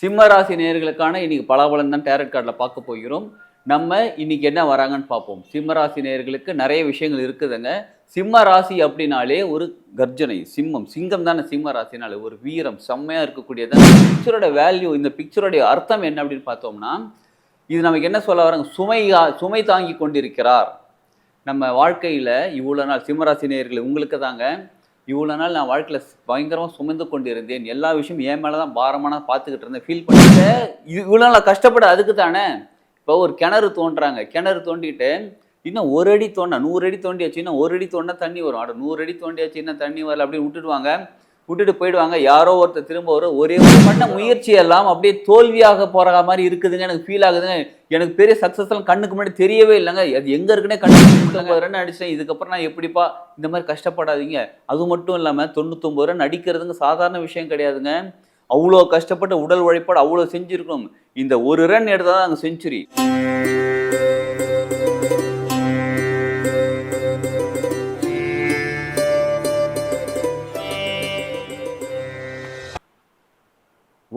சிம்மராசி நேர்களுக்கான நேயர்களுக்கான இன்னைக்கு பலாபலன் தான் டேரட் கார்டில் பார்க்க போகிறோம். நம்ம இன்னைக்கு என்ன வராங்கன்னு பார்ப்போம். சிம்ம ராசி நிறைய விஷயங்கள் இருக்குதுங்க. சிம்ம ராசி அப்படின்னாலே ஒரு கர்ஜனை சிம்மம். சிங்கம் தானே சிம்ம ராசினாலே. ஒரு வீரம் செம்மையாக இருக்கக்கூடியது. பிக்சரோட வேல்யூ இந்த பிக்சரோடைய அர்த்தம் என்ன அப்படின்னு பார்த்தோம்னா இது நமக்கு என்ன சொல்ல வராங்க? சுமை சுமை தாங்கி கொண்டிருக்கிறார். நம்ம வாழ்க்கையில் இவ்வளோ நாள் சிம்மராசி நேயர்களே உங்களுக்கு தாங்க. இவ்வளோ நாள் நான் வாழ்க்கையில் பயங்கரமாக சுமந்து கொண்டிருந்தேன். எல்லா விஷயம் என் மேலே தான் பாரமான பார்த்துக்கிட்டு இருந்தேன். ஃபீல் பண்ணிட்டு இது இவ்வளோ நாள் கஷ்டப்பட அதுக்கு தானே? இப்போ ஒரு கிணறு தோன்றாங்க கிணறு தோண்டிட்டு இன்னும் ஒரு அடி தோண்டா நூறு அடி தோண்டியாச்சு இன்னும் ஒரு அடி தோண்டா தண்ணி வரும். அட நூறு அடி தோண்டியாச்சு இன்னும் தண்ணி வரல அப்படின்னு விட்டுடுவாங்க. விட்டுட்டு போயிடுவாங்க. யாரோ ஒருத்தர் திரும்ப வரும் ஒரே ஒரு பண்ண முயற்சி எல்லாம் அப்படியே தோல்வியாக போகிற மாதிரி இருக்குதுங்க. எனக்கு ஃபீல் ஆகுதுங்க. எனக்கு பெரிய சக்ஸஸ்லாம் எல்லாம் கண்ணுக்கு முன்னாடி தெரியவே இல்லைங்க. அது எங்க இருக்குன்னே கண்ணுக்கு ரன் அடிச்சேன் இதுக்கப்புறம் நான் எப்படிப்பா இந்த மாதிரி கஷ்டப்படாதீங்க. அது மட்டும் இல்லாமல் தொண்ணூத்தொம்பது ரன் அடிக்கிறதுங்க சாதாரண விஷயம் கிடையாதுங்க. அவ்வளோ கஷ்டப்பட்டு உடல் உழைப்பாடு அவ்வளோ செஞ்சுருக்கணும். இந்த ஒரு ரன் எடுத்தால் தான் அங்கே செஞ்சுரி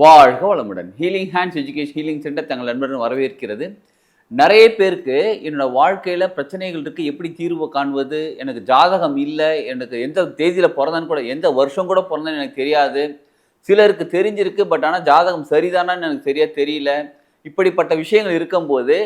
வாழ்க வளமுடன். Healing hands education healing centre தங்கள் நண்பர்கள் வரவேற்கிறது. நிறைய பேருக்கு என்னோடய வாழ்க்கையில் பிரச்சனைகள் இருக்குது எப்படி தீர்வு காண்பது? எனக்கு ஜாதகம் இல்லை. எனக்கு எந்த தேதியில் பிறந்தான்னு கூட எந்த வருஷம் கூட பிறந்தேன்னு எனக்கு தெரியாது. சிலருக்கு தெரிஞ்சிருக்கு பட் ஆனால் ஜாதகம் சரிதானான்னு எனக்கு சரியாக தெரியல. இப்படிப்பட்ட விஷயங்கள் இருக்கும்போது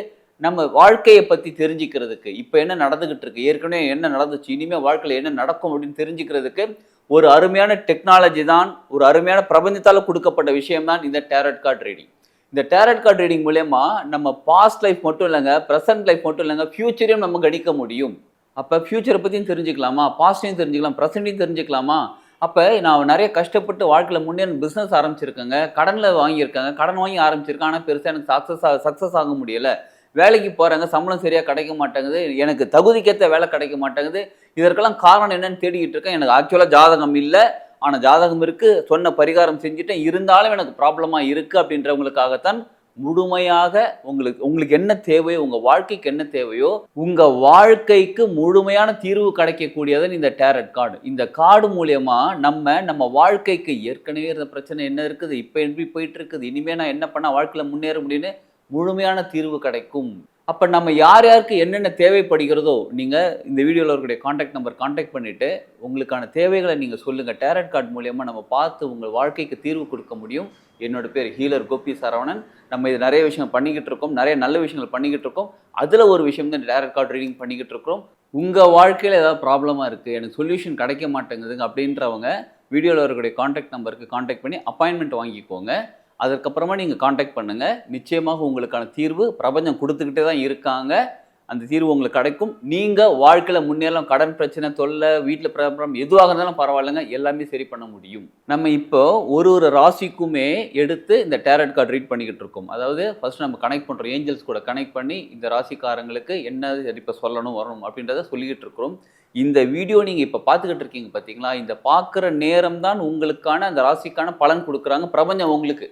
நம்ம வாழ்க்கையை பற்றி தெரிஞ்சுக்கிறதுக்கு இப்போ என்ன நடந்துக்கிட்டு இருக்கு? ஏற்கனவே என்ன நடந்துச்சு? இனிமேல் வாழ்க்கையில் என்ன நடக்கும் அப்படின்னு தெரிஞ்சுக்கிறதுக்கு ஒரு அருமையான டெக்னாலஜி தான் ஒரு அருமையான பிரபஞ்சத்தால் கொடுக்கப்பட்ட விஷயம் தான் இந்த டேரட் கார்டு ரீடிங் இந்த டேரட் கார்டு ரீடிங் மூலயமா நம்ம பாஸ்ட் லைஃப் மட்டும் இல்லைங்க ப்ரெசன்ட் லைஃப் மட்டும் இல்லைங்க ஃப்யூச்சரையும் நம்ம கணிக்க முடியும். அப்போ ஃப்யூச்சரை பற்றியும் தெரிஞ்சுக்கலாமா? பாஸ்டையும் தெரிஞ்சுக்கலாம் ப்ரெசண்ட்டையும் தெரிஞ்சுக்கலாமா? அப்போ நான் நிறைய கஷ்டப்பட்டு வாழ்க்கையில் முன்னே பிஸ்னஸ் ஆரம்பிச்சிருக்கேங்க. கடனில் வாங்கியிருக்காங்க. கடன் வாங்கி ஆரம்பிச்சிருக்கேன். ஆனால் பெருசாக எனக்கு சக்ஸஸ் சக்ஸஸ் ஆக முடியலை. வேலைக்கு போகிறாங்க சம்பளம் சரியாக கிடைக்க மாட்டேங்குது எனக்கு தகுதிக்கேற்ற வேலை கிடைக்க மாட்டேங்குது. இதற்கெல்லாம் காரணம் என்னன்னு தேடிக்கிட்டு இருக்கேன். எனக்கு ஆக்சுவலாக ஜாதகம் இல்லை. ஆனால் ஜாதகம் இருக்குது சொன்ன பரிகாரம் செஞ்சுட்டேன். இருந்தாலும் எனக்கு ப்ராப்ளமாக இருக்குது அப்படின்றவங்களுக்காகத்தான் முழுமையாக உங்களுக்கு உங்களுக்கு என்ன தேவையோ உங்கள் வாழ்க்கைக்கு என்ன தேவையோ உங்கள் வாழ்க்கைக்கு முழுமையான தீர்வு கிடைக்கக்கூடியதன் இந்த டேரட் கார்டு இந்த கார்டு மூலயமா நம்ம நம்ம வாழ்க்கைக்கு ஏற்கனவே இருந்த பிரச்சனை என்ன இருக்குது இப்போ எப்படி போயிட்டு இருக்குது இனிமேல் நான் என்ன பண்ணால் வாழ்க்கையில் முன்னேற முடியும்னு முழுமையான தீர்வு கிடைக்கும். அப்போ நம்ம யார் யாருக்கு என்னென்ன தேவைப்படுகிறதோ நீங்கள் இந்த வீடியோவில் இருக்கக்கூடிய காண்டாக்ட் நம்பர் காண்டாக்ட் பண்ணிவிட்டு உங்களுக்கான தேவைகளை நீங்கள் சொல்லுங்கள் டேரட் கார்டு மூலியமாக நம்ம பார்த்து உங்கள் வாழ்க்கைக்கு தீர்வு கொடுக்க முடியும். என்னோட பேர் ஹீலர் கோபி சரவணன். நம்ம இது நிறைய விஷயம் பண்ணிக்கிட்டு இருக்கோம். நிறைய நல்ல விஷயங்கள் பண்ணிக்கிட்டு இருக்கோம். அதில் ஒரு விஷயம் தான் டேரட் கார்டு ரீடிங் பண்ணிக்கிட்டு இருக்கிறோம். உங்கள் வாழ்க்கையில் ஏதாவது ப்ராப்ளமாக இருக்குது எனக்கு சொல்யூஷன் கிடைக்க மாட்டேங்குதுங்க அப்படின்றவங்க வீடியோவில் இருக்கக்கூடிய காண்டாக்ட் நம்பருக்கு காண்டாக்ட் பண்ணி அப்பாயின்மெண்ட் வாங்கிக்கோங்க. அதற்கப்புறமா நீங்கள் காண்டாக்ட் பண்ணுங்கள் நிச்சயமாக உங்களுக்கான தீர்வு பிரபஞ்சம் கொடுத்துக்கிட்டே தான் இருக்காங்க. அந்த தீர்வு உங்களுக்கு கிடைக்கும். நீங்கள் வாழ்க்கையில் முன்னேறலாம் கடன் பிரச்சனை தொல்லை வீட்டில் பிரபலம் எதுவாக இருந்தாலும் பரவாயில்லைங்க. எல்லாமே சரி பண்ண முடியும். நம்ம இப்போ ஒரு ஒரு ராசிக்குமே எடுத்து இந்த டேரட் கார்டு ரீட் பண்ணிக்கிட்டு இருக்கோம். அதாவது ஃபர்ஸ்ட் நம்ம கனெக்ட் பண்ணுறோம் ஏஞ்சல்ஸ் கூட கனெக்ட் பண்ணி இந்த ராசிக்காரங்களுக்கு என்ன இப்போ சொல்லணும் வரணும் அப்படின்றத சொல்லிக்கிட்டு இருக்கிறோம். இந்த வீடியோ நீங்கள் இப்போ பார்த்துக்கிட்டு இருக்கீங்க பார்த்தீங்களா இந்த பார்க்குற நேரம் தான் உங்களுக்கான அந்த ராசிக்கான பலன் கொடுக்குறாங்க. பிரபஞ்சம் உங்களுக்கு.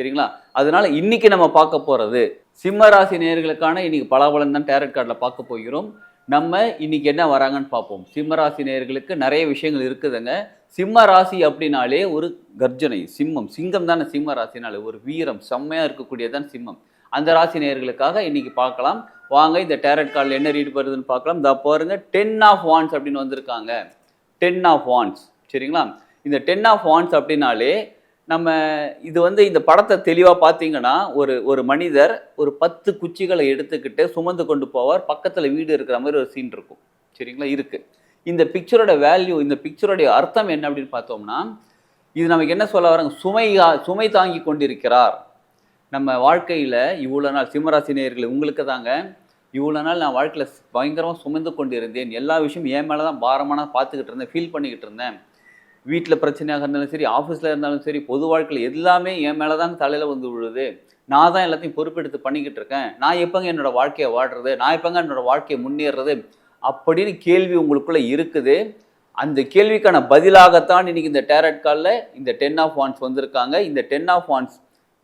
சரிங்களா? அதனால இன்னைக்கு நம்ம பார்க்க போகிறது சிம்ம ராசி நேயர்களுக்கான இன்னைக்கு பலாபலன் தான் டேரட் கார்டில் பார்க்க போகிறோம். நம்ம இன்னைக்கு என்ன வராங்கன்னு பார்ப்போம். சிம்மராசி நேர்களுக்கு நேயர்களுக்கு நிறைய விஷயங்கள் இருக்குதுங்க. சிம்ம ராசி அப்படின்னாலே ஒரு கர்ஜனை சிம்மம். சிங்கம் தானே சிம்ம ராசினாலே. ஒரு வீரம் செம்மையாக இருக்கக்கூடியதான் சிம்மம். அந்த ராசி நேயர்களுக்காக இன்னைக்கு பார்க்கலாம். வாங்க இந்த டேரட் கார்டில் என்ன ரீட் வருதுன்னு பார்க்கலாம். இந்த பாருங்க டென் ஆஃப் வான்ஸ் அப்படின்னு வந்திருக்காங்க. டென் ஆஃப் வான்ஸ் சரிங்களா? இந்த டென் ஆஃப் வான்ஸ் அப்படின்னாலே நம்ம இது வந்து இந்த படத்தை தெளிவாக பார்த்தீங்கன்னா ஒரு ஒரு மனிதர் ஒரு பத்து குச்சிகளை எடுத்துக்கிட்டு சுமந்து கொண்டு போவார். பக்கத்தில் வீடு இருக்கிற மாதிரி ஒரு சீன் இருக்கும். சரிங்களா? இருக்குது இந்த பிக்சரோட வேல்யூ இந்த பிக்சரோடைய அர்த்தம் என்ன அப்படின்னு பார்த்தோம்னா இது நமக்கு என்ன சொல்ல வராங்க? சுமை சுமை தாங்கி கொண்டிருக்கிறார். நம்ம வாழ்க்கையில் இவ்வளோ நாள் சிம்மராசி நேயர்கள் உங்களுக்கு தாங்க. இவ்வளோ நாள் நான் வாழ்க்கையில் பயங்கரமாக சுமந்து கொண்டு இருந்தேன் எல்லா விஷயமும் என் மேலே தான் பாரமான பார்த்துக்கிட்டு இருந்தேன் ஃபீல் பண்ணிக்கிட்டு இருந்தேன். வீட்டில் பிரச்சனையாக இருந்தாலும் சரி ஆஃபீஸில் இருந்தாலும் சரி பொது வாழ்க்கையில் எல்லாமே என் மேலே தான் தலையில் வந்து விழுது. நான் தான் எல்லாத்தையும் பொறுப்பெடுத்து பண்ணிக்கிட்டு இருக்கேன். நான் எப்போங்க என்னோடய வாழ்க்கையை வாடுறது நான் எப்போங்க என்னோடய வாழ்க்கையை முன்னேறது? அப்படின்னு கேள்வி உங்களுக்குள்ளே இருக்குது. அந்த கேள்விக்கான பதிலாகத்தான் இன்னைக்கு இந்த டேரட் காலில் இந்த டென் ஆஃப் வான்ஸ் வந்திருக்காங்க. இந்த டென் ஆஃப் வான்ஸ்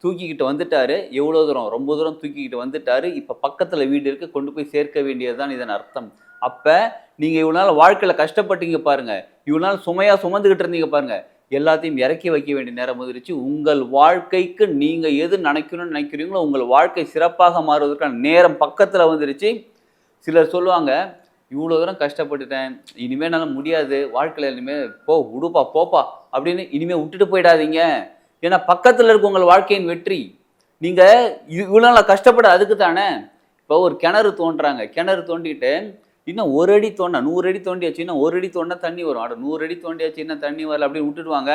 தூக்கிக்கிட்டு வந்துட்டாரு. எவ்வளோ தூரம்? ரொம்ப தூரம் தூக்கிக்கிட்டு வந்துட்டாரு. இப்போ பக்கத்தில் வீடு இருக்கு. கொண்டு போய் சேர்க்க வேண்டியது தான் இதன் அர்த்தம். அப்போ நீங்கள் இவ்வளோ நாள் வாழ்க்கையில் கஷ்டப்பட்டீங்க பாருங்க. இவ்வளோ நாள் சுமையாக சுமந்துக்கிட்டு இருந்தீங்க பாருங்கள் எல்லாத்தையும் இறக்கி வைக்க வேண்டிய நேரம் வந்துருச்சு. உங்கள் வாழ்க்கைக்கு நீங்கள் எது நினைக்கணும்னு நினைக்கிறீங்களோ உங்கள் வாழ்க்கை சிறப்பாக மாறுவதற்கான நேரம் பக்கத்தில் வந்துருச்சு. சிலர் சொல்லுவாங்க இவ்வளோ தூரம் கஷ்டப்பட்டுட்டேன். இனிமேல் என்னால முடியாது. வாழ்க்கையில் இனிமேல் போ விடுப்பா போப்பா. அப்படின்னு இனிமேல் விட்டுட்டு போயிடாதீங்க. ஏன்னா பக்கத்தில் இருக்க உங்கள் வாழ்க்கையின் வெற்றி. நீங்கள் இவ்வளோ நாள் கஷ்டப்பட அதுக்கு தானே? இப்போ ஒரு கிணறு தோன்றாங்க கிணறு தோண்டிட்டு இன்னும் ஒரு அடி தோண்டா நூறு அடி தோண்டியாச்சுன்னா ஒரு அடி தோண்டா தண்ணி வரும். ஆட நூறு அடி தோண்டியாச்சுன்னா தண்ணி வரல அப்படின்னு விட்டுடுவாங்க.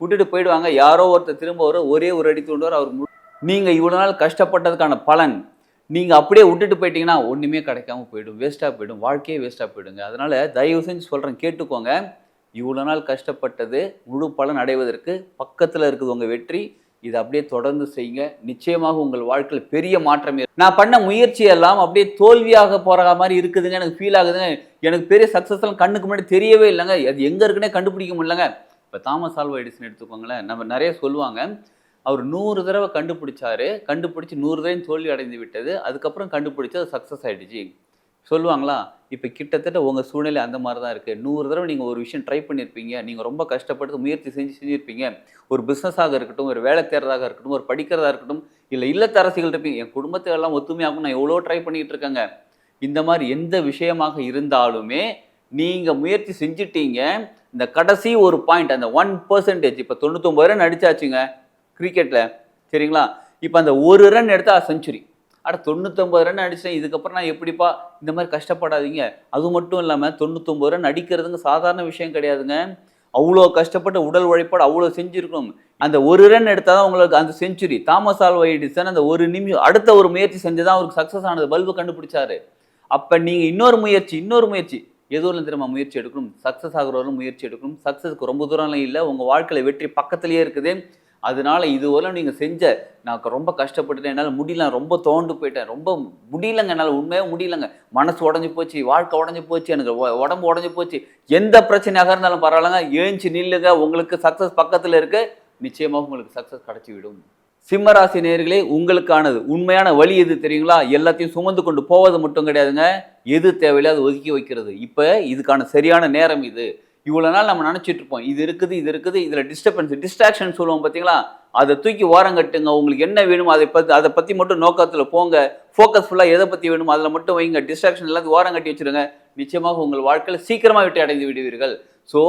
விட்டுட்டு போயிடுவாங்க. யாரோ ஒருத்தர் திரும்ப வர ஒரே ஒரு அடி தோண்டுவார் அவர் நீங்கள் இவ்வளோ நாள் கஷ்டப்பட்டதுக்கான பலன் நீங்கள் அப்படியே விட்டுட்டு போயிட்டீங்கன்னா ஒன்றுமே கிடைக்காம போயிடும். வேஸ்ட்டாக போயிடும். வாழ்க்கையே வேஸ்ட்டாக போயிடுங்க. அதனால் தயவு செஞ்சு சொல்கிறேன் கேட்டுக்கோங்க. இவ்வளோ நாள் கஷ்டப்பட்டது முழு பலன் அடைவதற்கு பக்கத்தில் இருக்குது உங்கள் வெற்றி. இதை அப்படியே தொடர்ந்து செய்யுங்க. நிச்சயமாக உங்கள் வாழ்க்கையில் பெரிய மாற்றம் நான் பண்ண முயற்சி எல்லாம் அப்படியே தோல்வியாக போற மாதிரி இருக்குதுங்க. எனக்கு ஃபீல் ஆகுதுங்க. எனக்கு பெரிய சக்ஸஸ் எல்லாம் கண்ணுக்கு முன்னாடி தெரியவே இல்லைங்க. அது எங்க இருக்குன்னே கண்டுபிடிக்க முடியலங்க. இப்போ தாமஸ் ஆல்வா எடிசன் எடுத்துக்கோங்களேன். நம்ம நிறைய சொல்லுவாங்க. அவர் நூறு தடவை கண்டுபிடிச்சாரு. கண்டுபிடிச்சி நூறு தடவை தோல்வி அடைந்து விட்டது. அதுக்கப்புறம் கண்டுபிடிச்சி அது சக்ஸஸ் ஆயிடுச்சு. சொல்லுவாங்களா? இப்போ கிட்டத்தட்ட உங்கள் சூழ்நிலை அந்த மாதிரி தான் இருக்குது நூறு தடவை நீங்கள் ஒரு விஷயம் ட்ரை பண்ணியிருப்பீங்க நீங்கள் ரொம்ப கஷ்டப்பட்டு முயற்சி செஞ்சு செஞ்சுருப்பீங்க. ஒரு பிஸ்னஸாக இருக்கட்டும் ஒரு வேலை தேடுறதாக இருக்கட்டும் ஒரு படிக்கிறதா இருக்கட்டும் இல்லை இல்லத்தரசிகள் இருப்பீங்க. என் குடும்பத்தை எல்லாம் ஒத்துமையாகும் நான் எவ்வளோ ட்ரை பண்ணிகிட்டு இருக்கேங்க. இந்த மாதிரி எந்த விஷயமாக இருந்தாலுமே நீங்கள் முயற்சி செஞ்சிட்டீங்க. இந்த கடைசி ஒரு பாயிண்ட் அந்த ஒன் பர்சன்டேஜ் இப்போ தொண்ணூத்தொம்பது ரன் அடிச்சாச்சுங்க கிரிக்கெட்டில் சரிங்களா? இப்போ அந்த ஒரு ரன் எடுத்தால் செஞ்சுரி அட தொண்ணூத்தொம்பது ரன் அடித்தேன் இதுக்கப்புறம் நான் எப்படிப்பா இந்த மாதிரி கஷ்டப்படாதீங்க. அது மட்டும் இல்லாமல் தொண்ணூத்தொம்பது ரன் அடிக்கிறதுங்க சாதாரண விஷயம் கிடையாதுங்க. அவ்வளோ கஷ்டப்பட்டு உடல் உழைப்பாடு அவ்வளோ செஞ்சுருக்கணும். அந்த ஒரு ரன் எடுத்தால் தான் உங்களுக்கு அந்த செஞ்சுரி. தாமஸ் ஆல்வா எடிசன் அந்த ஒரு நிமிஷம் அடுத்த ஒரு முயற்சி செஞ்சு தான் அவருக்கு சக்ஸஸ் ஆனது. பல்பு கண்டுபிடிச்சாரு. அப்போ நீங்கள் இன்னொரு முயற்சி இன்னொரு முயற்சி. எதுவும் திரும்ப முயற்சி எடுக்கணும். சக்ஸஸ் ஆகிறவரும் முயற்சி எடுக்கணும். சக்ஸஸ்க்கு ரொம்ப தூரம்லாம் இல்லை. உங்கள் வாழ்க்கையில் வெற்றி பக்கத்துலேயே இருக்குது. அதனால இதுவரை நீங்கள் செஞ்ச நான் ரொம்ப கஷ்டப்பட்டுட்டேன். என்னால் முடியல ரொம்ப தோண்டு போயிட்டேன். ரொம்ப முடியலங்க என்னால் உண்மையாக முடியலங்க. மனசு உடஞ்சி போச்சு வாழ்க்கை உடஞ்சி போச்சு எனக்கு உடம்பு உடஞ்சி போச்சு. எந்த பிரச்சனையாக இருந்தாலும் பரவாயில்லங்க. ஏஞ்சி நில்லுங்க. உங்களுக்கு சக்ஸஸ் பக்கத்தில் இருக்கு. நிச்சயமாக உங்களுக்கு சக்ஸஸ் கிடச்சி விடும் சிம்மராசி நேர்களே உங்களுக்கானது உண்மையான வழி எது தெரியுங்களா? எல்லாத்தையும் சுமந்து கொண்டு போவது மட்டும் கிடையாதுங்க. எது தேவையில்லை அது ஒதுக்கி வைக்கிறது. இப்போ இதுக்கான சரியான நேரம் இது. இவ்வளோ நாள் நம்ம நினச்சிட்டு இருப்போம். இது இருக்குது இது இருக்குது இதில் டிஸ்டர்பன்ஸ் டிஸ்ட்ராக்ஷன் சொல்லுவோம் பார்த்தீங்களா அதை தூக்கி ஓரங்கட்டுங்க உங்களுக்கு என்ன வேணுமோ அதை பற்றி அதை பற்றி மட்டும் நோக்கத்தில் போங்க. ஃபோக்கஸ் ஃபுல்லாக எதை பற்றி வேணுமோ அதில் மட்டும் வைங்க. டிஸ்ட்ராக்ஷன் எல்லாத்தையும் ஓரங்கட்டி வச்சிருங்க. நிச்சயமாக உங்கள் வாழ்க்கையில் சீக்கிரமாக விட்டு அடைந்து விடுவீர்கள். ஸோ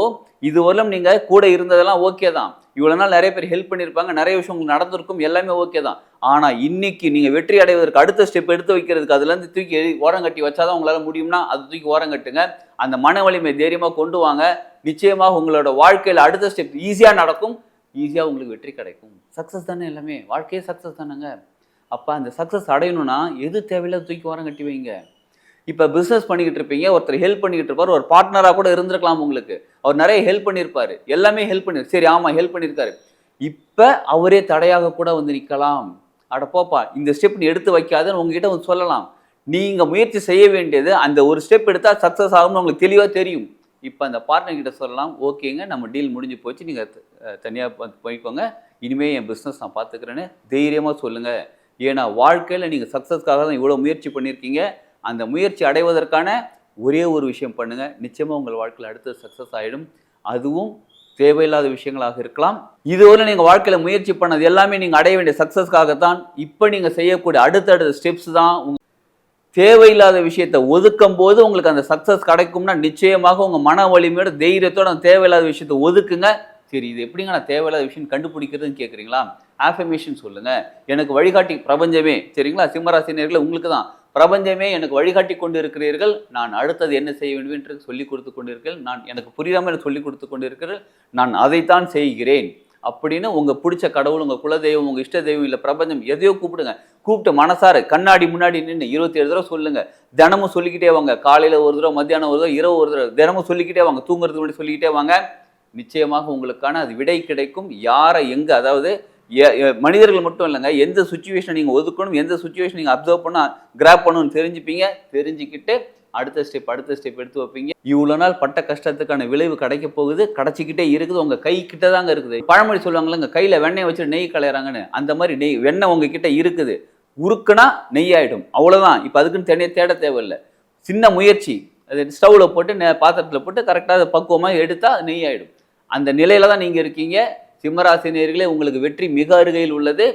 இதுவரையிலும் நீங்கள் கூட இருந்ததெல்லாம் ஓகே தான். இவ்வளோ நாள் நிறைய பேர் ஹெல்ப் பண்ணியிருப்பாங்க நிறைய விஷயம் உங்களுக்கு நடந்திருக்கும் எல்லாமே ஓகே தான். ஆனால் இன்னைக்கு நீங்கள் வெற்றி அடைவதற்கு அடுத்த ஸ்டெப் எடுத்து வைக்கிறதுக்கு அதுலேருந்து தூக்கி ஓரம் கட்டி வச்சாதான் உங்களால் முடியும்னா அது தூக்கி ஓரம் கட்டுங்க. அந்த மன வலிமை தைரியமாக கொண்டு வாங்க. நிச்சயமாக உங்களோட வாழ்க்கையில் அடுத்த ஸ்டெப் ஈஸியாக நடக்கும். ஈஸியாக உங்களுக்கு வெற்றி கிடைக்கும். சக்ஸஸ் தானே எல்லாமே. வாழ்க்கையே சக்ஸஸ் தானேங்க. அப்போ அந்த சக்ஸஸ் அடையணும்னா எது தேவையில்லை தூக்கி ஓரம் கட்டி வைங்க. இப்போ பிஸ்னஸ் பண்ணிக்கிட்டு இருப்பீங்க ஒருத்தர் ஹெல்ப் பண்ணிக்கிட்டு இருப்பார் ஒரு பார்ட்னராக கூட இருந்திருக்கலாம் உங்களுக்கு. அவர் நிறைய ஹெல்ப் பண்ணியிருப்பார். எல்லாமே ஹெல்ப் பண்ணி சரி ஆமாம் ஹெல்ப் பண்ணியிருக்காரு. இப்போ அவரே தடையாக கூட வந்து நிற்கலாம். அட போப்பா இந்த ஸ்டெப் நீ எடுத்து வைக்காதுன்னு உங்ககிட்ட வந்து சொல்லலாம். நீங்கள் முயற்சி செய்ய வேண்டியது அந்த ஒரு ஸ்டெப் எடுத்தால் சக்ஸஸ் ஆகும்னு உங்களுக்கு தெளிவாக தெரியும். இப்போ அந்த பார்ட்னர் கிட்ட சொல்லலாம் ஓகேங்க நம்ம டீல் முடிஞ்சு போச்சு. நீங்கள் தனியாக போய்க்கோங்க. இனிமேல் என் பிஸ்னஸ் நான் பார்த்துக்கிறேன்னு தைரியமாக சொல்லுங்கள் ஏன்னா வாழ்க்கையில் நீங்கள் சக்ஸஸ்க்காக தான் இவ்வளோ முயற்சி பண்ணியிருக்கீங்க. அந்த முயற்சி அடைவதற்கான ஒரே ஒரு விஷயம் பண்ணுங்கள் நிச்சயமாக உங்கள் வாழ்க்கையில் அடுத்தது சக்ஸஸ் ஆகிடும் அதுவும் தேவையில்லாத விஷயங்களாக இருக்கலாம். இதுவரை நீங்கள் வாழ்க்கையில் முயற்சி பண்ணது எல்லாமே நீங்கள் அடைய வேண்டிய சக்ஸஸ்க்காகத்தான் இப்போ நீங்கள் செய்யக்கூடிய அடுத்தடுத்த ஸ்டெப்ஸ் தான் உங்கள் தேவையில்லாத விஷயத்தை ஒதுக்கும் போது உங்களுக்கு அந்த சக்ஸஸ் கிடைக்கும்னா நிச்சயமாக உங்கள் மன வலிமையோட தைரியத்தோட அந்த தேவையில்லாத விஷயத்தை ஒதுக்குங்க. சரி இது எப்படிங்க நான் தேவையில்லாத விஷயம் கண்டுபிடிக்கிறதுன்னு கேட்குறீங்களா ஆஃபர்மேஷன் சொல்லுங்கள் எனக்கு வழிகாட்டி பிரபஞ்சமே. சரிங்களா? சிம்மராசினியர்களை உங்களுக்கு தான் பிரபஞ்சமே எனக்கு வழிகாட்டி கொண்டு இருக்கிறீர்கள் நான் அடுத்தது என்ன செய்ய வேண்டும் என்று சொல்லிக் கொடுத்து கொண்டிருக்கிறேன் நான் எனக்கு புரியாமல் எனக்கு சொல்லிக் கொடுத்து கொண்டிருக்கிறேன் நான் அதைத்தான் செய்கிறேன். அப்படின்னு உங்கள் பிடிச்ச கடவுள் உங்கள் குலதெய்வம் உங்கள் இஷ்ட தெய்வம் இல்லை பிரபஞ்சம் எதையோ கூப்பிடுங்க. கூப்பிட்டு மனசார கண்ணாடி முன்னாடி நின்று இருபத்தி ஏழு தடவை சொல்லுங்க. தினமும் சொல்லிக்கிட்டே வாங்க. காலையில் ஒரு தடவை மத்தியானம் ஒரு தடவை இரவு ஒரு தடவை தினமும் சொல்லிக்கிட்டே வாங்க. தூங்குறதுக்கு முன்னாடி சொல்லிக்கிட்டே வாங்க. நிச்சயமாக உங்களுக்கான அது விடை கிடைக்கும். யாரை எங்கே அதாவது மனிதர்கள் மட்டும் இல்லைங்க. எந்த சுச்சுவேஷன் நீங்கள் ஒதுக்கணும் எந்த சுச்சுவேஷன் நீங்கள் அப்சர்வ் பண்ண கிராப் பண்ணணும்னு தெரிஞ்சுப்பீங்க. தெரிஞ்சுக்கிட்டு அடுத்த ஸ்டெப் அடுத்த ஸ்டெப் எடுத்து வைப்பீங்க. இவ்வளோ நாள் பட்ட கஷ்டத்துக்கான விளைவு கிடைக்க போகுது. கிடைச்சிக்கிட்டே இருக்குது. உங்கள் கை கிட்ட தாங்க இருக்குது. பழமொழி சொல்லுவாங்கல்லங்க கையில் வெண்ணெய் வச்சு நெய் கலையறாங்கன்னு அந்த மாதிரி நெய் வெண்ணெய் உங்ககிட்ட இருக்குது. உருக்குனா நெய் ஆகிடும் அவ்வளோதான் இப்போ அதுக்குன்னு தனியாக தேட தேவையில்லை. சின்ன முயற்சி. அது ஸ்டவ்வில் போட்டு நெ- பாத்திரத்தில் போட்டு கரெக்டாக அதை பக்குவமாக எடுத்தால் நெய் ஆகிடும் அந்த நிலையில தான் நீங்கள் இருக்கீங்க. சிம்மராசினியர்களே உங்களுக்கு வெற்றி மிக அருகையில் உள்ளது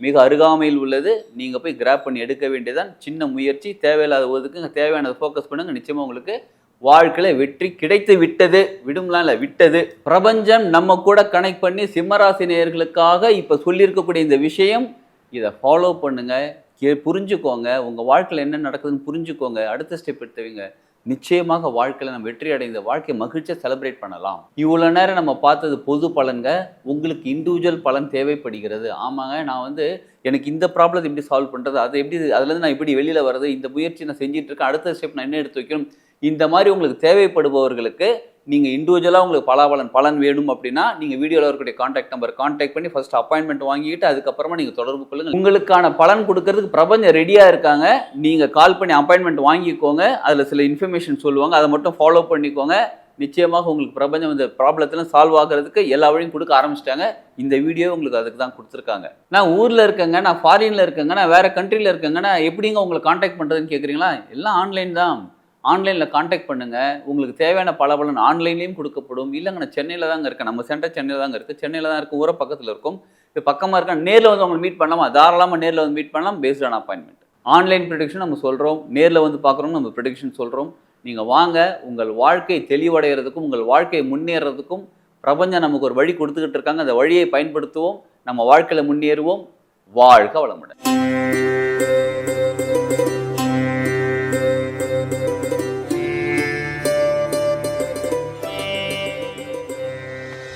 மிக அருகாமையில் உள்ளது. நீங்கள் போய் கிராப் பண்ணி எடுக்க வேண்டியதான் சின்ன முயற்சி தேவையில்லாத ஒதுக்குங்க தேவையானதை ஃபோக்கஸ் பண்ணுங்கள் நிச்சயமாக உங்களுக்கு வாழ்க்கையில் வெற்றி கிடைத்து விட்டது. விடும்லாம் இல்லை விட்டது. பிரபஞ்சம் நம்ம கூட கனெக்ட் பண்ணி சிம்மராசி நேயர்களுக்காக இப்போ சொல்லியிருக்கக்கூடிய இந்த விஷயம் இதை ஃபாலோ பண்ணுங்கள் கே புரிஞ்சுக்கோங்க. உங்கள் வாழ்க்கையில் என்ன நடக்குதுன்னு புரிஞ்சுக்கோங்க. அடுத்த ஸ்டெப் எடுத்துவீங்க. நிச்சயமாக வாழ்க்கையில் நம்ம வெற்றி அடைந்த வாழ்க்கை மகிழ்ச்சியை செலிப்ரேட் பண்ணலாம். இவ்வளோ நேரம் நம்ம பார்த்தது பொது பலன்க உங்களுக்கு இண்டிவிஜுவல் பலன் தேவைப்படுகிறது. ஆமாங்க நான் வந்து எனக்கு இந்த ப்ராப்ளத்தை எப்படி சால்வ் பண்ணுறது அதை எப்படி அதுலேருந்து நான் எப்படி வெளியில் வர்றது இந்த முயற்சி நான் செஞ்சிட்ருக்கேன் அடுத்த ஸ்டெப் நான் என்ன எடுத்து வைக்கணும் இந்த மாதிரி உங்களுக்கு தேவைப்படுபவர்களுக்கு நீங்கள் இண்டிவிஜுவலாக உங்களுக்கு பலாபலன் பலன் வேணும் அப்படின்னா நீங்கள் வீடியோவில் இருக்கக்கூடிய காண்டாக்ட் நம்பர் காண்டாக்ட் பண்ணி ஃபர்ஸ்ட் அப்பாயின்மெண்ட் வாங்கிட்டு அதுக்கப்புறமா நீங்கள் தொடர்பு கொள்ளுங்க. உங்களுக்கான பலன் கொடுக்கறதுக்கு பிரபஞ்சம் ரெடியாக இருக்காங்க. நீங்கள் கால் பண்ணி அப்பாயின்மெண்ட் வாங்கிக்கோங்க. அதில் சில இன்ஃபர்மேஷன் சொல்லுவாங்க. அதை மட்டும் ஃபாலோ பண்ணிக்கோங்க. நிச்சயமாக உங்களுக்கு பிரபஞ்சம் இந்த ப்ராப்ளத்தில் சால்வ் ஆகிறதுக்கு எல்லா வழியும் கொடுக்க ஆரம்பிச்சிட்டாங்க. இந்த வீடியோ உங்களுக்கு அதுக்கு தான் கொடுத்துருக்காங்க. நான் ஊரில் இருக்கேங்க நான் ஃபாரினில் இருக்கேங்க நான் வேறு கண்ட்ரியில் இருக்கேங்க நான் எப்படிங்க உங்களை காண்டாக்ட் பண்ணுறதுன்னு கேட்குறீங்களா எல்லாம் ஆன்லைன் தான். ஆன்லைனில் காண்டாக்ட் பண்ணுங்கள் உங்களுக்கு தேவையான பல பலன் ஆன்லைன்லேயும் கொடுக்கப்படும். இல்லைங்க நான் சென்னையில் தாங்க இருக்கேன். நம்ம சென்டர் சென்னையில் தாங்க இருக்குது சென்னையில் தான் இருக்கும் ஊரை பக்கத்தில் இருக்கும். இப்போ பக்கமாக இருக்கா நேரில் வந்து உங்களை மீட் பண்ணலாமா? தாராளமாக நேரில் வந்து மீட் பண்ணலாம். Based on appointment online prediction நம்ம சொல்கிறோம் நேரில் வந்து பார்க்குறோம் நம்ம ப்ரொடிக்ஷன் சொல்கிறோம் நீங்கள் வாங்க. உங்கள் வாழ்க்கை தெளிவடைகிறதுக்கும் உங்கள் வாழ்க்கை முன்னேறதுக்கும் பிரபஞ்சம் நமக்கு ஒரு வழி கொடுத்துக்கிட்டு இருக்காங்க. அந்த வழியை பயன்படுத்துவோம். நம்ம வாழ்க்கையில் முன்னேறுவோம். வாழ்க வளமுடன்.